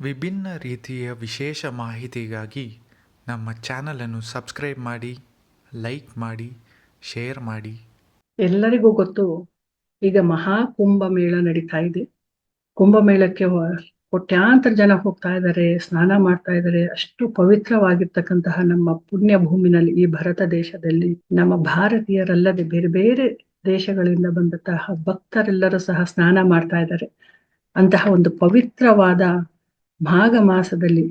ವಿಭಿನ್ನ ರೀತಿಯ ವಿಶೇಷ ಮಾಹಿತಿಗಾಗಿ ನಮ್ಮ ಚಾನಲನ್ನು ಸಬ್ಸ್ಕ್ರೈಬ್ ಮಾಡಿ, ಲೈಕ್ ಮಾಡಿ, ಶೇರ್ ಮಾಡಿ. ಎಲ್ಲರಿಗೂ ಗೊತ್ತು, ಈಗ ಮಹಾ ಕುಂಭಮೇಳ ನಡೀತಾ ಇದೆ. ಕುಂಭಮೇಳಕ್ಕೆ ಕೋಟ್ಯಾಂತರ ಜನ ಹೋಗ್ತಾ ಇದ್ದಾರೆ, ಸ್ನಾನ ಮಾಡ್ತಾ ಇದ್ದಾರೆ. ಅಷ್ಟು ಪವಿತ್ರವಾಗಿರ್ತಕ್ಕಂತಹ ನಮ್ಮ ಪುಣ್ಯ ಭೂಮಿನಲ್ಲಿ ಈ ಭಾರತ ದೇಶದಲ್ಲಿ ನಮ್ಮ ಭಾರತೀಯರಲ್ಲದೆ ಬೇರೆ ಬೇರೆ ದೇಶಗಳಿಂದ ಬಂದಂತಹ ಭಕ್ತರೆಲ್ಲರೂ ಸಹ ಸ್ನಾನ ಮಾಡ್ತಾ ಇದ್ದಾರೆ. ಅಂತಹ ಒಂದು ಪವಿತ್ರವಾದ ಮಾಘ ಮಾಸದಲ್ಲಿ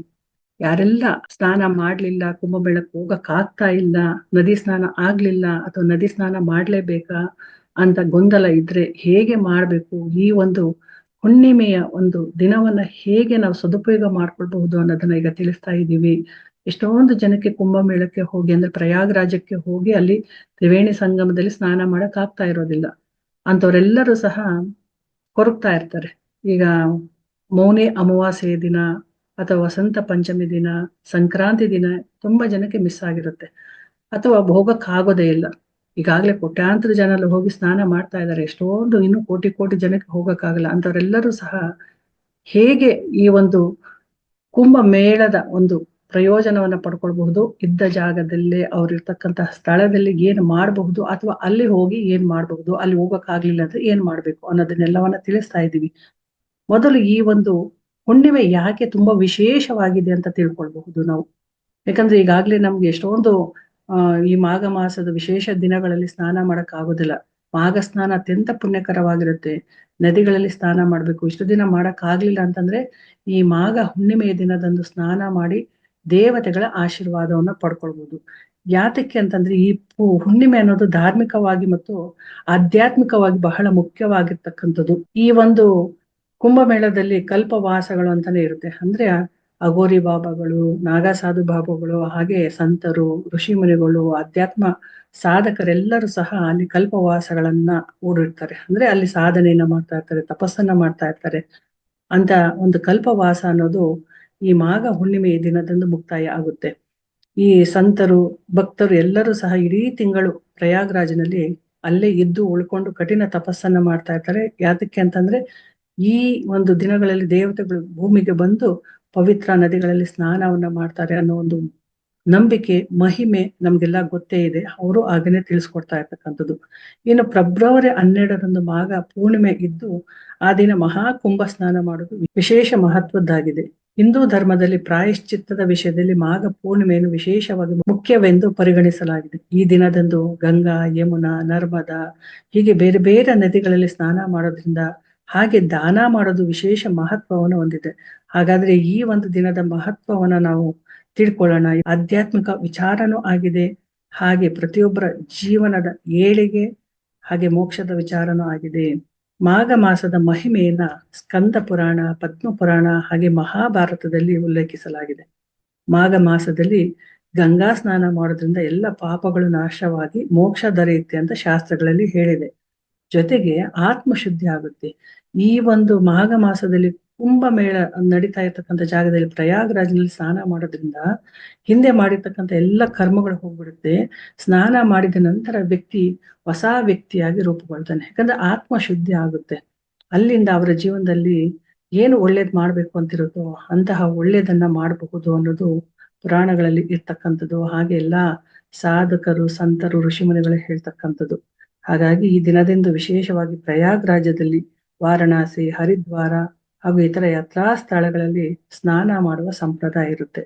ಯಾರೆಲ್ಲ ಸ್ನಾನ ಮಾಡ್ಲಿಲ್ಲ, ಕುಂಭಮೇಳಕ್ಕೆ ಹೋಗಕ್ಕಾಗ್ತಾ ಇಲ್ಲ, ನದಿ ಸ್ನಾನ ಆಗ್ಲಿಲ್ಲ ಅಥವಾ ನದಿ ಸ್ನಾನ ಮಾಡ್ಲೇಬೇಕಾ ಅಂತ ಗೊಂದಲ ಇದ್ರೆ ಹೇಗೆ ಮಾಡ್ಬೇಕು? ಈ ಒಂದು ಹುಣ್ಣಿಮೆಯ ಒಂದು ದಿನವನ್ನ ಹೇಗೆ ನಾವು ಸದುಪಯೋಗ ಮಾಡ್ಕೊಳ್ಬಹುದು ಅನ್ನೋದನ್ನ ಈಗ ತಿಳಿಸ್ತಾ ಇದ್ದೀವಿ. ಎಷ್ಟೊಂದು ಜನಕ್ಕೆ ಕುಂಭಮೇಳಕ್ಕೆ ಹೋಗಿ ಅಂದ್ರೆ ಪ್ರಯಾಗರಾಜಕ್ಕೆ ಹೋಗಿ ಅಲ್ಲಿ ತ್ರಿವೇಣಿ ಸಂಗಮದಲ್ಲಿ ಸ್ನಾನ ಮಾಡಕ್ ಆಗ್ತಾ ಇರೋದಿಲ್ಲ. ಅಂತವರೆಲ್ಲರೂ ಸಹ ಕೊರಗ್ತಾ ಇರ್ತಾರೆ. ಈಗ ಮೌನಿ ಅಮಾವಾಸ್ಯೆ ದಿನ ಅಥವಾ ವಸಂತ ಪಂಚಮಿ ದಿನ, ಸಂಕ್ರಾಂತಿ ದಿನ ತುಂಬಾ ಜನಕ್ಕೆ ಮಿಸ್ ಆಗಿರುತ್ತೆ. ಅಥವಾ ಹೋಗಕ್ ಆಗೋದೇ ಇಲ್ಲ. ಈಗಾಗಲೇ ಕೋಟ್ಯಾಂತರ ಜನ ಅಲ್ಲಿ ಹೋಗಿ ಸ್ನಾನ ಮಾಡ್ತಾ ಇದ್ದಾರೆ. ಎಷ್ಟೊಂದು ಇನ್ನೂ ಕೋಟಿ ಕೋಟಿ ಜನಕ್ಕೆ ಹೋಗಕ್ಕಾಗಲ್ಲ. ಅಂತವರೆಲ್ಲರೂ ಸಹ ಹೇಗೆ ಈ ಒಂದು ಕುಂಭ ಮೇಳದ ಒಂದು ಪ್ರಯೋಜನವನ್ನ ಪಡ್ಕೊಳ್ಬಹುದು? ಇದ್ದ ಜಾಗದಲ್ಲೇ ಅವ್ರಿರ್ತಕ್ಕಂತಹ ಸ್ಥಳದಲ್ಲಿ ಏನ್ ಮಾಡಬಹುದು? ಅಥವಾ ಅಲ್ಲಿ ಹೋಗಿ ಏನ್ ಮಾಡಬಹುದು? ಅಲ್ಲಿ ಹೋಗಕ್ಕಾಗ್ಲಿಲ್ಲ ಅಂದ್ರೆ ಏನ್ ಮಾಡ್ಬೇಕು ಅನ್ನೋದನ್ನೆಲ್ಲವನ್ನ ತಿಳಿಸ್ತಾ ಇದ್ದೀವಿ. ಮೊದಲು ಈ ಒಂದು ಹುಣ್ಣಿಮೆ ಯಾಕೆ ತುಂಬಾ ವಿಶೇಷವಾಗಿದೆ ಅಂತ ತಿಳ್ಕೊಳ್ಬಹುದು ನಾವು. ಯಾಕಂದ್ರೆ ಈಗಾಗ್ಲೇ ನಮ್ಗೆ ಎಷ್ಟೊಂದು ಈ ಮಾಘ ಮಾಸದ ವಿಶೇಷ ದಿನಗಳಲ್ಲಿ ಸ್ನಾನ ಮಾಡಕ್ ಆಗೋದಿಲ್ಲ ಮಾಘ ಸ್ನಾನ ಅತ್ಯಂತ ಪುಣ್ಯಕರವಾಗಿರುತ್ತೆ. ನದಿಗಳಲ್ಲಿ ಸ್ನಾನ ಮಾಡ್ಬೇಕು. ಇಷ್ಟು ದಿನ ಮಾಡಕ್ ಆಗ್ಲಿಲ್ಲ ಅಂತಂದ್ರೆ ಈ ಮಾಘ ಹುಣ್ಣಿಮೆಯ ದಿನದಂದು ಸ್ನಾನ ಮಾಡಿ ದೇವತೆಗಳ ಆಶೀರ್ವಾದವನ್ನ ಪಡ್ಕೊಳ್ಬಹುದು. ಯಾತಕ್ಕೆ ಅಂತಂದ್ರೆ ಈ ಹುಣ್ಣಿಮೆ ಅನ್ನೋದು ಧಾರ್ಮಿಕವಾಗಿ ಮತ್ತು ಆಧ್ಯಾತ್ಮಿಕವಾಗಿ ಬಹಳ ಮುಖ್ಯವಾಗಿರ್ತಕ್ಕಂಥದ್ದು. ಈ ಒಂದು ಕುಂಭಮೇಳದಲ್ಲಿ ಕಲ್ಪವಾಸಗಳು ಅಂತಾನೆ ಇರುತ್ತೆ. ಅಂದ್ರೆ ಅಗೋರಿ ಬಾಬಾಗಳು, ನಾಗಸಾಧು ಬಾಬಾಗಳು, ಹಾಗೆ ಸಂತರು ಋಷಿಮುನಿಗಳು ಅಧ್ಯಾತ್ಮ ಸಾಧಕರೆಲ್ಲರೂ ಸಹ ಅಲ್ಲಿ ಕಲ್ಪವಾಸಗಳನ್ನ ಓಡಿರ್ತಾರೆ ಅಂದ್ರೆ ಅಲ್ಲಿ ಸಾಧನೆಯನ್ನ ಮಾಡ್ತಾ ಇರ್ತಾರೆ, ತಪಸ್ಸನ್ನ ಮಾಡ್ತಾ ಇರ್ತಾರೆ. ಅಂತ ಒಂದು ಕಲ್ಪವಾಸ ಅನ್ನೋದು ಈ ಮಾಘ ಹುಣ್ಣಿಮೆ ದಿನದಂದು ಮುಕ್ತಾಯ ಆಗುತ್ತೆ. ಈ ಸಂತರು, ಭಕ್ತರು ಎಲ್ಲರೂ ಸಹ ಇಡೀ ತಿಂಗಳು ಪ್ರಯಾಗ್ರಾಜ್ನಲ್ಲಿ ಅಲ್ಲೇ ಇದ್ದು ಉಳ್ಕೊಂಡು ಕಠಿಣ ತಪಸ್ಸನ್ನ ಮಾಡ್ತಾ ಇರ್ತಾರೆ. ಯಾತಕ್ಕೆ ಅಂತಂದ್ರೆ ಈ ಒಂದು ದಿನಗಳಲ್ಲಿ ದೇವತೆಗಳು ಭೂಮಿಗೆ ಬಂದು ಪವಿತ್ರ ನದಿಗಳಲ್ಲಿ ಸ್ನಾನವನ್ನ ಮಾಡ್ತಾರೆ ಅನ್ನೋ ಒಂದು ನಂಬಿಕೆ, ಮಹಿಮೆ ನಮ್ಗೆಲ್ಲ ಗೊತ್ತೇ ಇದೆ. ಅವರು ಹಾಗೇನೆ ತಿಳಿಸ್ಕೊಡ್ತಾ ಇರ್ತಕ್ಕಂಥದ್ದು. ಇನ್ನು ಫೆಬ್ರವರಿ ಹನ್ನೆರಡರಂದು ಮಾಗ ಪೂರ್ಣಿಮೆ ಇದ್ದು ಆ ದಿನ ಮಹಾ ಕುಂಭ ಸ್ನಾನ ಮಾಡೋದು ವಿಶೇಷ ಮಹತ್ವದ್ದಾಗಿದೆ. ಹಿಂದೂ ಧರ್ಮದಲ್ಲಿ ಪ್ರಾಯಶ್ಚಿತ್ತದ ವಿಷಯದಲ್ಲಿ ಮಾಘ ಪೂರ್ಣಿಮೆಯನ್ನು ವಿಶೇಷವಾಗಿ ಮುಖ್ಯವೆಂದು ಪರಿಗಣಿಸಲಾಗಿದೆ. ಈ ದಿನದಂದು ಗಂಗಾ, ಯಮುನಾ, ನರ್ಮದಾ ಹೀಗೆ ಬೇರೆ ಬೇರೆ ನದಿಗಳಲ್ಲಿ ಸ್ನಾನ ಮಾಡೋದ್ರಿಂದ ಹಾಗೆ ದಾನ ಮಾಡೋದು ವಿಶೇಷ ಮಹತ್ವವನ್ನು ಹೊಂದಿದೆ. ಹಾಗಾದ್ರೆ ಈ ಒಂದು ದಿನದ ಮಹತ್ವವನ್ನ ನಾವು ತಿಳ್ಕೊಳ್ಳೋಣ. ಆಧ್ಯಾತ್ಮಿಕ ವಿಚಾರನೂ ಆಗಿದೆ. ಹಾಗೆ ಪ್ರತಿಯೊಬ್ಬರ ಜೀವನದ ಏಳಿಗೆ ಹಾಗೆ ಮೋಕ್ಷದ ವಿಚಾರನೂ ಆಗಿದೆ. ಮಾಘ ಮಾಸದ ಮಹಿಮೆಯನ್ನ ಸ್ಕಂದ ಪುರಾಣ, ಪದ್ಮ ಪುರಾಣ ಹಾಗೆ ಮಹಾಭಾರತದಲ್ಲಿ ಉಲ್ಲೇಖಿಸಲಾಗಿದೆ. ಮಾಘ ಮಾಸದಲ್ಲಿ ಗಂಗಾ ಸ್ನಾನ ಮಾಡೋದ್ರಿಂದ ಎಲ್ಲ ಪಾಪಗಳು ನಾಶವಾಗಿ ಮೋಕ್ಷ ದೊರೆಯುತ್ತೆ ಅಂತ ಶಾಸ್ತ್ರಗಳಲ್ಲಿ ಹೇಳಿದೆ. ಜೊತೆಗೆ ಆತ್ಮಶುದ್ಧಿ ಆಗುತ್ತೆ. ಈ ಒಂದು ಮಾಘ ಮಾಸದಲ್ಲಿ ಕುಂಭಮೇಳ ನಡೀತಾ ಇರ್ತಕ್ಕಂಥ ಜಾಗದಲ್ಲಿ ಪ್ರಯಾಗ್ರಾಜ್ನಲ್ಲಿ ಸ್ನಾನ ಮಾಡೋದ್ರಿಂದ ಹಿಂದೆ ಮಾಡಿರ್ತಕ್ಕಂಥ ಎಲ್ಲ ಕರ್ಮಗಳು ಹೋಗ್ಬಿಡುತ್ತೆ. ಸ್ನಾನ ಮಾಡಿದ ನಂತರ ವ್ಯಕ್ತಿ ಹೊಸ ವ್ಯಕ್ತಿಯಾಗಿ ರೂಪುಗೊಳ್ತಾನೆ. ಯಾಕಂದ್ರೆ ಆತ್ಮ ಶುದ್ಧಿ ಆಗುತ್ತೆ. ಅಲ್ಲಿಂದ ಅವರ ಜೀವನದಲ್ಲಿ ಏನು ಒಳ್ಳೇದ್ ಮಾಡ್ಬೇಕು ಅಂತಿರುತ್ತೋ ಅಂತಹ ಒಳ್ಳೇದನ್ನ ಮಾಡಬಹುದು ಅನ್ನೋದು ಪುರಾಣಗಳಲ್ಲಿ ಇರ್ತಕ್ಕಂಥದ್ದು. ಹಾಗೆ ಎಲ್ಲಾ ಸಾಧಕರು, ಸಂತರು, ಋಷಿಮುನಿಗಳು ಹೇಳ್ತಕ್ಕಂಥದ್ದು. ಹಾಗಾಗಿ ಈ ದಿನದಿಂದ ವಿಶೇಷವಾಗಿ ಪ್ರಯಾಗ್ ರಾಜ್ಯದಲ್ಲಿ ವಾರಣಾಸಿ, ಹರಿದ್ವಾರ ಹಾಗೂ ಇತರ ಯಾತ್ರಾ ಸ್ಥಳಗಳಲ್ಲಿ ಸ್ನಾನ ಮಾಡುವ ಸಂಪ್ರದಾಯ ಇರುತ್ತೆ.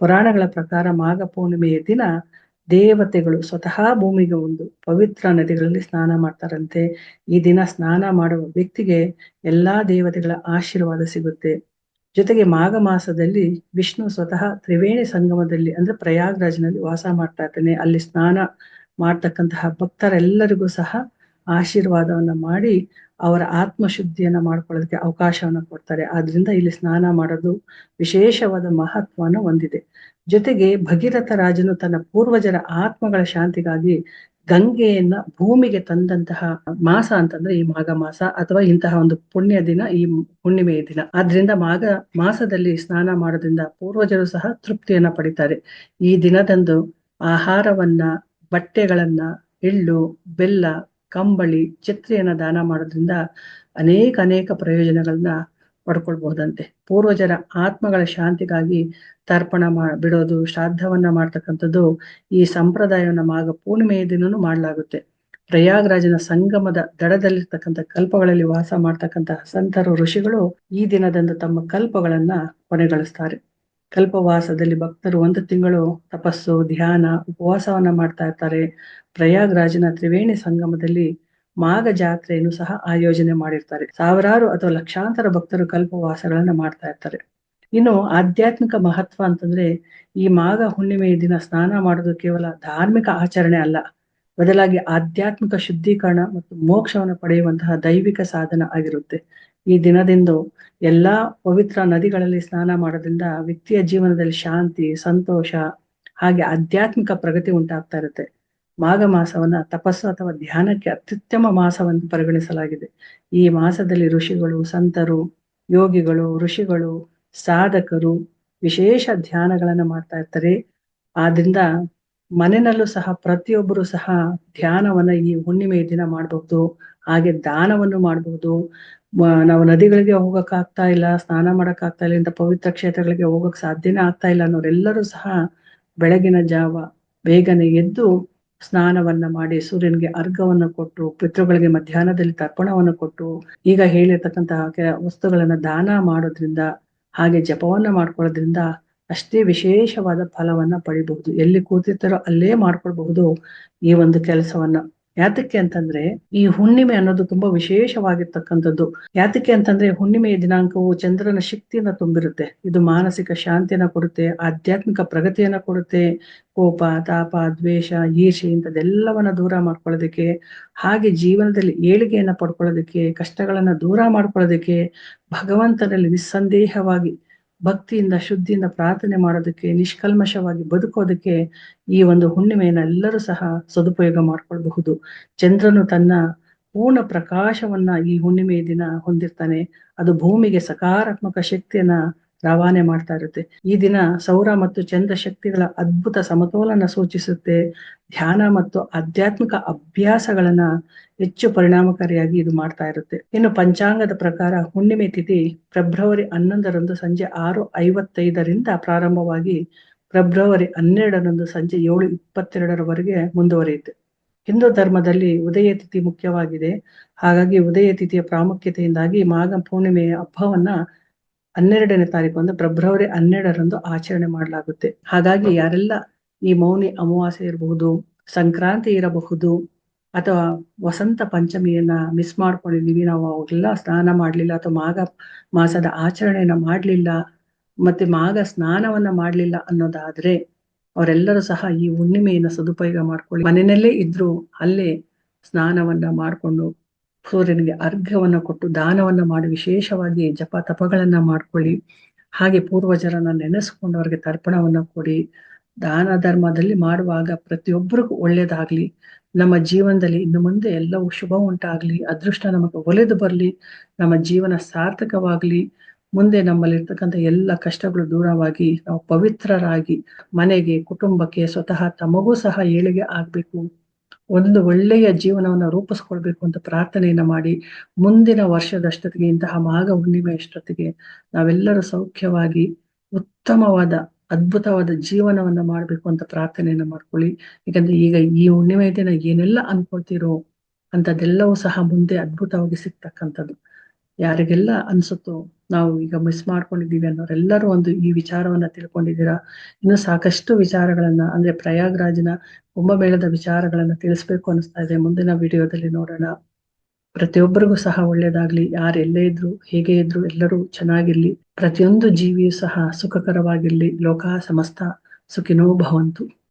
ಪುರಾಣಗಳ ಪ್ರಕಾರ ಮಾಘ ಪೂರ್ಣಿಮೆಯ ದಿನ ದೇವತೆಗಳು ಸ್ವತಃ ಭೂಮಿಗೆ ಒಂದು ಪವಿತ್ರ ನದಿಗಳಲ್ಲಿ ಸ್ನಾನ ಮಾಡ್ತಾರಂತೆ. ಈ ದಿನ ಸ್ನಾನ ಮಾಡುವ ವ್ಯಕ್ತಿಗೆ ಎಲ್ಲಾ ದೇವತೆಗಳ ಆಶೀರ್ವಾದ ಸಿಗುತ್ತೆ. ಜೊತೆಗೆ ಮಾಘ ಮಾಸದಲ್ಲಿ ವಿಷ್ಣು ಸ್ವತಃ ತ್ರಿವೇಣಿ ಸಂಗಮದಲ್ಲಿ ಅಂದ್ರೆ ಪ್ರಯಾಗ್ರಾಜ್ನಲ್ಲಿ ವಾಸ ಮಾಡ್ತಾ ಇರ್ತಾನೆ ಅಲ್ಲಿ ಸ್ನಾನ ಮಾಡ್ತಕ್ಕಂತಹ ಭಕ್ತರೆಲ್ಲರಿಗೂ ಸಹ ಆಶೀರ್ವಾದವನ್ನ ಮಾಡಿ ಅವರ ಆತ್ಮಶುದ್ಧಿಯನ್ನ ಮಾಡ್ಕೊಳ್ಳೋದಕ್ಕೆ ಅವಕಾಶವನ್ನ ಕೊಡ್ತಾರೆ. ಆದ್ರಿಂದ ಇಲ್ಲಿ ಸ್ನಾನ ಮಾಡೋದು ವಿಶೇಷವಾದ ಮಹತ್ವವನ್ನು ಹೊಂದಿದೆ. ಜೊತೆಗೆ ಭಗೀರಥ ರಾಜನು ತನ್ನ ಪೂರ್ವಜರ ಆತ್ಮಗಳ ಶಾಂತಿಗಾಗಿ ಗಂಗೆಯನ್ನ ಭೂಮಿಗೆ ತಂದಂತಹ ಮಾಸ ಅಂತಂದ್ರೆ ಈ ಮಾಘ ಮಾಸ ಅಥವಾ ಇಂತಹ ಒಂದು ಪುಣ್ಯ ದಿನ, ಈ ಹುಣ್ಣಿಮೆಯ ದಿನ. ಆದ್ರಿಂದ ಮಾಘ ಮಾಸದಲ್ಲಿ ಸ್ನಾನ ಮಾಡೋದ್ರಿಂದ ಪೂರ್ವಜರು ಸಹ ತೃಪ್ತಿಯನ್ನ ಪಡಿತಾರೆ. ಈ ದಿನದಂದು ಆಹಾರವನ್ನ, ಬಟ್ಟೆಗಳನ್ನ, ಎಳ್ಳು, ಬೆಲ್ಲ ಕಂಬಳಿ, ಛತ್ರಿಯನ್ನ ದಾನ ಮಾಡೋದ್ರಿಂದ ಅನೇಕ ಅನೇಕ ಪ್ರಯೋಜನಗಳನ್ನ ಪಡ್ಕೊಳ್ಬಹುದಂತೆ ಪೂರ್ವಜರ ಆತ್ಮಗಳ ಶಾಂತಿಗಾಗಿ ತರ್ಪಣ ಮಾ, ಬಿಡೋದು, ಶ್ರಾದ್ದವನ್ನ ಮಾಡ್ತಕ್ಕಂಥದ್ದು ಈ ಸಂಪ್ರದಾಯವನ್ನ ಮಾಘ ಪೂರ್ಣಿಮೆಯ ದಿನನೂ ಮಾಡಲಾಗುತ್ತೆ. ಪ್ರಯಾಗರಾಜನ ಸಂಗಮದ ದಡದಲ್ಲಿರ್ತಕ್ಕಂಥ ಕಲ್ಪಗಳಲ್ಲಿ ವಾಸ ಮಾಡ್ತಕ್ಕಂತಹ ಸಂತರು ಋಷಿಗಳು ಈ ದಿನದಂದು ತಮ್ಮ ಕಲ್ಪಗಳನ್ನ ಕೊನೆಗಳಿಸ್ತಾರೆ. ಕಲ್ಪವಾಸದಲ್ಲಿ ಭಕ್ತರು ಒಂದು ತಿಂಗಳು ತಪಸ್ಸು, ಧ್ಯಾನ, ಉಪವಾಸವನ್ನ ಮಾಡ್ತಾ ಇರ್ತಾರೆ. ಪ್ರಯಾಗ್ರಾಜನ ತ್ರಿವೇಣಿ ಸಂಗಮದಲ್ಲಿ ಮಾಘ ಜಾತ್ರೆಯನ್ನು ಸಹ ಆಯೋಜನೆ ಮಾಡಿರ್ತಾರೆ. ಸಾವಿರಾರು ಅಥವಾ ಲಕ್ಷಾಂತರ ಭಕ್ತರು ಕಲ್ಪವಾಸಗಳನ್ನ ಮಾಡ್ತಾ ಇರ್ತಾರೆ. ಇನ್ನು ಆಧ್ಯಾತ್ಮಿಕ ಮಹತ್ವ ಅಂತಂದ್ರೆ ಈ ಮಾಘ ಹುಣ್ಣಿಮೆಯ ದಿನ ಸ್ನಾನ ಮಾಡೋದು ಕೇವಲ ಧಾರ್ಮಿಕ ಆಚರಣೆ ಅಲ್ಲ. ಬದಲಾಗಿ ಆಧ್ಯಾತ್ಮಿಕ ಶುದ್ಧೀಕರಣ ಮತ್ತು ಮೋಕ್ಷವನ್ನು ಪಡೆಯುವಂತಹ ದೈವಿಕ ಸಾಧನ ಆಗಿರುತ್ತೆ. ಈ ದಿನದಿಂದ ಎಲ್ಲಾ ಪವಿತ್ರ ನದಿಗಳಲ್ಲಿ ಸ್ನಾನ ಮಾಡೋದ್ರಿಂದ ವ್ಯಕ್ತಿಯ ಜೀವನದಲ್ಲಿ ಶಾಂತಿ, ಸಂತೋಷ ಹಾಗೆ ಆಧ್ಯಾತ್ಮಿಕ ಪ್ರಗತಿ ಉಂಟಾಗ್ತಾ ಇರುತ್ತೆ. ಮಾಘ ಮಾಸವನ್ನ ತಪಸ್ಸು ಅಥವಾ ಧ್ಯಾನಕ್ಕೆ ಅತ್ಯುತ್ತಮ ಮಾಸವನ್ನು ಪರಿಗಣಿಸಲಾಗಿದೆ. ಈ ಮಾಸದಲ್ಲಿ ಋಷಿಗಳು, ಸಂತರು, ಯೋಗಿಗಳು, ಋಷಿಗಳು, ಸಾಧಕರು ವಿಶೇಷ ಧ್ಯಾನಗಳನ್ನ ಮಾಡ್ತಾ ಇರ್ತಾರೆ. ಆದ್ರಿಂದ ಮನೆಯಲ್ಲೂ ಸಹ ಪ್ರತಿಯೊಬ್ಬರು ಸಹ ಧ್ಯಾನವನ್ನ ಈ ಹುಣ್ಣಿಮೆಯ ದಿನ ಮಾಡಬಹುದು, ಹಾಗೆ ದಾನವನ್ನು ಮಾಡಬಹುದು. ನಾವು ನದಿಗಳಿಗೆ ಹೋಗಕ್ ಆಗ್ತಾ ಇಲ್ಲ, ಸ್ನಾನ ಮಾಡಕ್ ಆಗ್ತಾ ಇಲ್ಲ, ಇಂಥ ಪವಿತ್ರ ಕ್ಷೇತ್ರಗಳಿಗೆ ಹೋಗಕ್ ಸಾಧ್ಯನೇ ಆಗ್ತಾ ಇಲ್ಲ ಅನ್ನೋರೆಲ್ಲರೂ ಸಹ ಬೆಳಗಿನ ಜಾವ ಬೇಗನೆ ಎದ್ದು ಸ್ನಾನವನ್ನ ಮಾಡಿ ಸೂರ್ಯನಿಗೆ ಅರ್ಘವನ್ನ ಕೊಟ್ಟು, ಪಿತೃಗಳಿಗೆ ಮಧ್ಯಾಹ್ನದಲ್ಲಿ ತರ್ಪಣವನ್ನು ಕೊಟ್ಟು, ಈಗ ಹೇಳಿರ್ತಕ್ಕಂತಹ ವಸ್ತುಗಳನ್ನ ದಾನ ಮಾಡೋದ್ರಿಂದ, ಹಾಗೆ ಜಪವನ್ನ ಮಾಡ್ಕೊಳ್ಳೋದ್ರಿಂದ ಅಷ್ಟೇ ವಿಶೇಷವಾದ ಫಲವನ್ನ ಪಡಿಬಹುದು. ಎಲ್ಲಿ ಕೂತಿರ್ತಾರೋ ಅಲ್ಲೇ ಮಾಡ್ಕೊಳ್ಬಹುದು ಈ ಒಂದು ಕೆಲಸವನ್ನ. ಯಾತಕ್ಕೆ ಅಂತಂದ್ರೆ, ಈ ಹುಣ್ಣಿಮೆ ಅನ್ನೋದು ತುಂಬಾ ವಿಶೇಷವಾಗಿರ್ತಕ್ಕಂಥದ್ದು. ಯಾತಕ್ಕೆ ಅಂತಂದ್ರೆ, ಹುಣ್ಣಿಮೆಯ ದಿನಾಂಕವು ಚಂದ್ರನ ಶಕ್ತಿಯನ್ನ ತುಂಬಿರುತ್ತೆ. ಇದು ಮಾನಸಿಕ ಶಾಂತಿಯನ್ನ ಕೊಡುತ್ತೆ, ಆಧ್ಯಾತ್ಮಿಕ ಪ್ರಗತಿಯನ್ನ ಕೊಡುತ್ತೆ. ಕೋಪ, ತಾಪ, ದ್ವೇಷ ಈರ್ಷೆ ಇಂಥದ್ದೆಲ್ಲವನ್ನ ದೂರ ಮಾಡ್ಕೊಳ್ಳೋದಕ್ಕೆ, ಹಾಗೆ ಜೀವನದಲ್ಲಿ ಏಳಿಗೆಯನ್ನ ಪಡ್ಕೊಳ್ಳೋದಕ್ಕೆ, ಕಷ್ಟಗಳನ್ನ ದೂರ ಮಾಡ್ಕೊಳ್ಳೋದಕ್ಕೆ ಭಗವಂತನಲ್ಲಿ ನಿಸ್ಸಂದೇಹವಾಗಿ ಭಕ್ತಿಯಿಂದ, ಶುದ್ಧಿಯಿಂದ ಪ್ರಾರ್ಥನೆ ಮಾಡೋದಕ್ಕೆ, ನಿಷ್ಕಲ್ಮಶವಾಗಿ ಬದುಕೋದಕ್ಕೆ ಈ ಒಂದು ಹುಣ್ಣಿಮೆಯನ್ನ ಎಲ್ಲರೂ ಸಹ ಸದುಪಯೋಗ ಮಾಡ್ಕೊಳ್ಬಹುದು. ಚಂದ್ರನು ತನ್ನ ಪೂರ್ಣ ಪ್ರಕಾಶವನ್ನ ಈ ಹುಣ್ಣಿಮೆಯ ದಿನ ಹೊಂದಿರ್ತಾನೆ. ಅದು ಭೂಮಿಗೆ ಸಕಾರಾತ್ಮಕ ಶಕ್ತಿಯನ್ನ ರವಾನೆ ಮಾಡ್ತಾ ಇರುತ್ತೆ. ಈ ದಿನ ಸೌರ ಮತ್ತು ಚಂದ್ರ ಶಕ್ತಿಗಳ ಅದ್ಭುತ ಸಮತೋಲನ ಸೂಚಿಸುತ್ತೆ. ಧ್ಯಾನ ಮತ್ತು ಆಧ್ಯಾತ್ಮಿಕ ಅಭ್ಯಾಸಗಳನ್ನ ಹೆಚ್ಚು ಪರಿಣಾಮಕಾರಿಯಾಗಿ ಇದು ಮಾಡ್ತಾ ಇರುತ್ತೆ. ಇನ್ನು ಪಂಚಾಂಗದ ಪ್ರಕಾರ ಹುಣ್ಣಿಮೆ ತಿಥಿ ಫೆಬ್ರವರಿ ಹನ್ನೊಂದರಂದು ಸಂಜೆ ಆರು ಐವತ್ತೈದರಿಂದ ಪ್ರಾರಂಭವಾಗಿ ಫೆಬ್ರವರಿ ಹನ್ನೆರಡರಂದು ಸಂಜೆ ಏಳು ಇಪ್ಪತ್ತೆರಡರವರೆಗೆ ಮುಂದುವರಿಯುತ್ತೆ. ಹಿಂದೂ ಧರ್ಮದಲ್ಲಿ ಉದಯ ತಿಥಿ ಮುಖ್ಯವಾಗಿದೆ. ಹಾಗಾಗಿ ಉದಯ ತಿಥಿಯ ಪ್ರಾಮುಖ್ಯತೆಯಿಂದಾಗಿ ಮಾಘ ಪೂರ್ಣಿಮೆಯ ಹಬ್ಬವನ್ನ ಹನ್ನೆರಡನೇ ತಾರೀಕು ಅಂದ್ರೆ ಫೆಬ್ರವರಿ ಹನ್ನೆರಡರಂದು ಆಚರಣೆ ಮಾಡಲಾಗುತ್ತೆ. ಹಾಗಾಗಿ ಯಾರೆಲ್ಲ ಈ ಮೌನಿ ಅಮಾವಾಸ್ಯೆ ಇರಬಹುದು, ಸಂಕ್ರಾಂತಿ ಇರಬಹುದು, ಅಥವಾ ವಸಂತ ಪಂಚಮಿಯನ್ನ ಮಿಸ್ ಮಾಡ್ಕೊಂಡಿದೀವಿ, ನಾವು ಅವಾಗೆಲ್ಲ ಸ್ನಾನ ಮಾಡ್ಲಿಲ್ಲ, ಅಥವಾ ಮಾಘ ಮಾಸದ ಆಚರಣೆಯನ್ನ ಮಾಡ್ಲಿಲ್ಲ, ಮತ್ತೆ ಮಾಘ ಸ್ನಾನವನ್ನ ಮಾಡ್ಲಿಲ್ಲ ಅನ್ನೋದಾದ್ರೆ ಅವರೆಲ್ಲರೂ ಸಹ ಈ ಹುಣ್ಣಿಮೆಯನ್ನ ಸದುಪಯೋಗ ಮಾಡ್ಕೊಳ್ಳಿ. ಮನೆಯಲ್ಲೇ ಇದ್ರು ಅಲ್ಲೇ ಸ್ನಾನವನ್ನ ಮಾಡ್ಕೊಂಡು ಸೂರ್ಯನಿಗೆ ಅರ್ಘ್ಯವನ್ನು ಕೊಟ್ಟು ದಾನವನ್ನ ಮಾಡಿ ವಿಶೇಷವಾಗಿ ಜಪ ತಪಗಳನ್ನ ಮಾಡ್ಕೊಳ್ಳಿ. ಹಾಗೆ ಪೂರ್ವಜರನ್ನ ನೆನೆಸ್ಕೊಂಡು ಅವರಿಗೆ ತರ್ಪಣವನ್ನ ಕೊಡಿ. ದಾನ ಧರ್ಮದಲ್ಲಿ ಮಾಡುವಾಗ ಪ್ರತಿಯೊಬ್ಬರಿಗೂ ಒಳ್ಳೇದಾಗ್ಲಿ. ನಮ್ಮ ಜೀವನದಲ್ಲಿ ಇನ್ನು ಮುಂದೆ ಎಲ್ಲವೂ ಶುಭ ಉಂಟಾಗ್ಲಿ. ಅದೃಷ್ಟ ನಮಗೆ ಒಲೆದು ಬರಲಿ. ನಮ್ಮ ಜೀವನ ಸಾರ್ಥಕವಾಗ್ಲಿ. ಮುಂದೆ ನಮ್ಮಲ್ಲಿರ್ತಕ್ಕಂಥ ಎಲ್ಲ ಕಷ್ಟಗಳು ದೂರವಾಗಿ ನಾವು ಪವಿತ್ರರಾಗಿ ಮನೆಗೆ, ಕುಟುಂಬಕ್ಕೆ ಸ್ವತಃ ತಮಗೂ ಸಹ ಏಳಿಗೆ ಆಗ್ಬೇಕು. ಒಂದು ಒಳ್ಳೆಯ ಜೀವನವನ್ನ ರೂಪಿಸ್ಕೊಳ್ಬೇಕು ಅಂತ ಪ್ರಾರ್ಥನೆಯನ್ನ ಮಾಡಿ ಮುಂದಿನ ವರ್ಷದಷ್ಟೊತ್ತಿಗೆ ಇಂತಹ ಮಾಘ ಹುಣ್ಣಿಮೆ ಅಷ್ಟೊತ್ತಿಗೆ ನಾವೆಲ್ಲರೂ ಸೌಖ್ಯವಾಗಿ ಉತ್ತಮವಾದ, ಅದ್ಭುತವಾದ ಜೀವನವನ್ನ ಮಾಡ್ಬೇಕು ಅಂತ ಪ್ರಾರ್ಥನೆಯನ್ನ ಮಾಡ್ಕೊಳ್ಳಿ. ಯಾಕಂದ್ರೆ ಈಗ ಈ ಹುಣ್ಣಿಮೆ ದಿನ ಏನೆಲ್ಲ ಅನ್ಕೊಳ್ತಿರೋ ಅಂತದೆಲ್ಲವೂ ಸಹ ಮುಂದೆ ಅದ್ಭುತವಾಗಿ ಸಿಗ್ತಕ್ಕಂಥದ್ದು. ಯಾರಿಗೆಲ್ಲ ಅನ್ಸುತ್ತೋ ನಾವು ಈಗ ಮಿಸ್ ಮಾಡ್ಕೊಂಡಿದ್ದೀವಿ ಅನ್ನೋರೆಲ್ಲರೂ ಒಂದು ಈ ವಿಚಾರವನ್ನ ತಿಳ್ಕೊಂಡಿದ್ದೀರಾ? ಇನ್ನು ಸಾಕಷ್ಟು ವಿಚಾರಗಳನ್ನ, ಅಂದ್ರೆ ಪ್ರಯಾಗ್ರಾಜಿನ ಕುಂಭಮೇಳದ ವಿಚಾರಗಳನ್ನ ತಿಳಿಸ್ಬೇಕು ಅನಿಸ್ತಾ ಇದೆ. ಮುಂದಿನ ವಿಡಿಯೋದಲ್ಲಿ ನೋಡೋಣ. ಪ್ರತಿಯೊಬ್ಬರಿಗೂ ಸಹ ಒಳ್ಳೇದಾಗ್ಲಿ. ಯಾರು ಎಲ್ಲೇ ಇದ್ರು, ಹೇಗೆ ಇದ್ರು ಎಲ್ಲರೂ ಚೆನ್ನಾಗಿರ್ಲಿ. ಪ್ರತಿಯೊಂದು ಜೀವಿಯೂ ಸಹ ಸುಖಕರವಾಗಿರ್ಲಿ. ಲೋಕ ಸಮಸ್ತ ಸುಖಿನೋ ಭವಂತು.